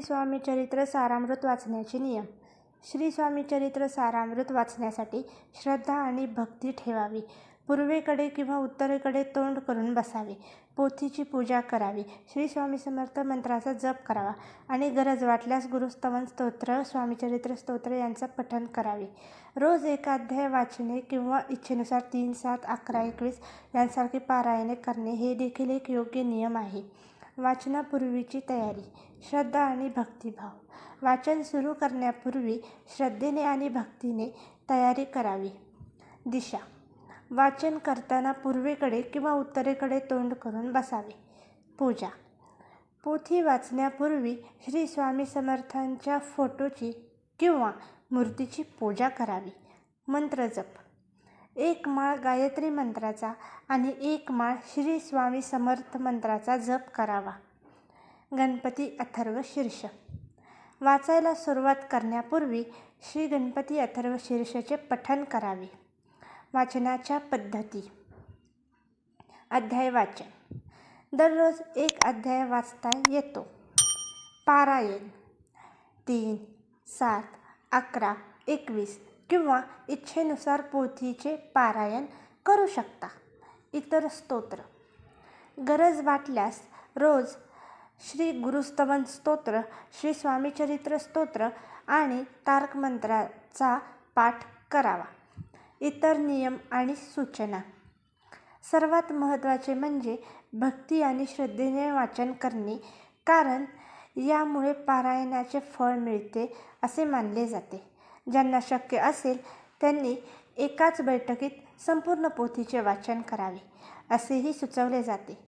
श्री स्वामी चरित्र सारामृत वाचण्याचे नियम. श्री स्वामी चरित्र सारामृत वाचण्यासाठी श्रद्धा आणि भक्ती ठेवावी. पूर्वेकडे किंवा उत्तरेकडे तोंड करून बसावे. पोथीची पूजा करावी. श्री स्वामी समर्थ मंत्राचा जप करावा आणि गरज वाटल्यास गुरुस्तवन स्तोत्र स्वामीचरित्र स्तोत्र यांचं पठण करावे. रोज एकाध्याय वाचणे किंवा इच्छेनुसार तीन सात अकरा एकवीस यांसारखी पारायणे करणे हे देखील एक योग्य नियम आहे. वाचनापूर्वीची तयारी श्रद्धा आणि भक्तिभाव. वाचन सुरू करण्यापूर्वी श्रद्धेने आणि भक्तीने तयारी करावी. दिशा वाचन करताना पूर्वेकडे किंवा उत्तरेकडे तोंड करून बसावे. पूजा पोथी वाचण्यापूर्वी श्री स्वामी समर्थांच्या फोटोची किंवा मूर्तीची पूजा करावी. मंत्रजप एक माळ गायत्री मंत्राचा आणि एक माळ श्री स्वामी समर्थ मंत्राचा जप करावा. गणपती अथर्व शीर्ष. वाचायला सुरुवात करण्यापूर्वी श्री गणपती अथर्व शीर्षचे पठन करावे. वाचनाच्या पद्धती. अध्याय वाचन. दररोज एक अध्याय वाचता येतो. पारायण. तीन सात अकरा एकवीस किंवा इच्छेनुसार पोथीचे पारायण करू शकता. इतर स्तोत्र. गरज वाटल्यास रोज श्री गुरुस्तवन स्तोत्र श्री स्वामीचरित्र स्तोत्र आणि तारक मंत्राचा पाठ करावा. इतर नियम आणि सूचना. सर्वात महत्त्वाचे म्हणजे भक्ती आणि श्रद्धेने वाचन करणे कारण यामुळे पारायणाचे फळ मिळते असे मानले जाते. ज्यांना शक्य असेल त्यांनी एकाच बैठकीत संपूर्ण पोथीचे वाचन करावे असेही सुचवले जाते.